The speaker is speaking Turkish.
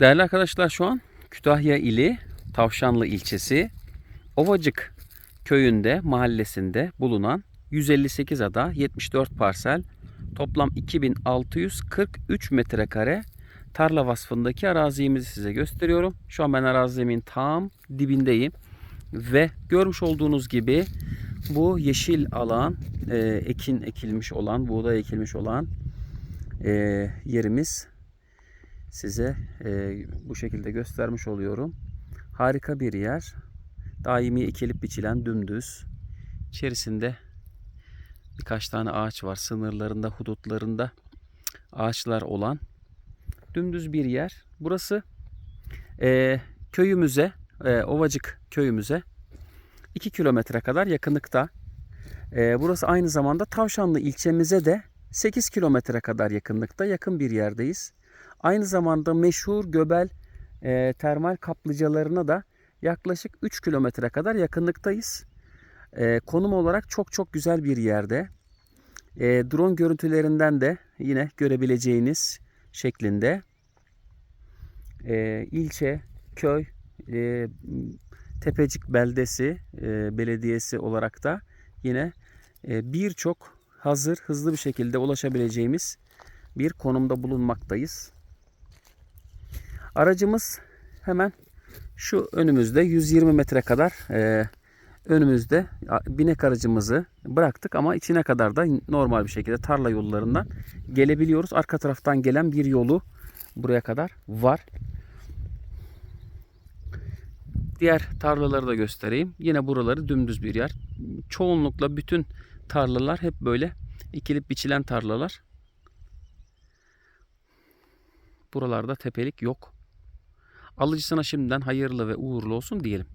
Değerli arkadaşlar şu an Kütahya ili Tavşanlı ilçesi Ovacık köyünde mahallesinde bulunan 158 ada 74 parsel toplam 2643 metrekare tarla vasfındaki arazimizi size gösteriyorum. Şu an ben arazimin tam dibindeyim ve görmüş olduğunuz gibi bu yeşil alan e, ekin ekilmiş olan buğday ekilmiş olan e, yerimiz size e, bu şekilde göstermiş oluyorum. Harika bir yer. Daimi ekilip biçilen dümdüz. İçerisinde birkaç tane ağaç var. Sınırlarında, hudutlarında ağaçlar olan dümdüz bir yer. Burası e, köyümüze, e, Ovacık köyümüze 2 kilometre kadar yakınlıkta. E, burası aynı zamanda Tavşanlı ilçemize de 8 kilometre kadar yakınlıkta yakın bir yerdeyiz. Aynı zamanda meşhur Göbel e, termal kaplıcalarına da yaklaşık 3 kilometre kadar yakınlıktayız. E, konum olarak çok çok güzel bir yerde. E, drone görüntülerinden de yine görebileceğiniz şeklinde e, ilçe, köy, e, Tepecik Beldesi e, Belediyesi olarak da yine e, birçok hazır hızlı bir şekilde ulaşabileceğimiz bir konumda bulunmaktayız. Aracımız hemen şu önümüzde 120 metre kadar e, önümüzde binek aracımızı bıraktık ama içine kadar da normal bir şekilde tarla yollarından gelebiliyoruz. Arka taraftan gelen bir yolu buraya kadar var. Diğer tarlaları da göstereyim. Yine buraları dümdüz bir yer. Çoğunlukla bütün tarlalar hep böyle ikilip biçilen tarlalar. Buralarda tepelik yok. Alıcısına şimdiden hayırlı ve uğurlu olsun diyelim.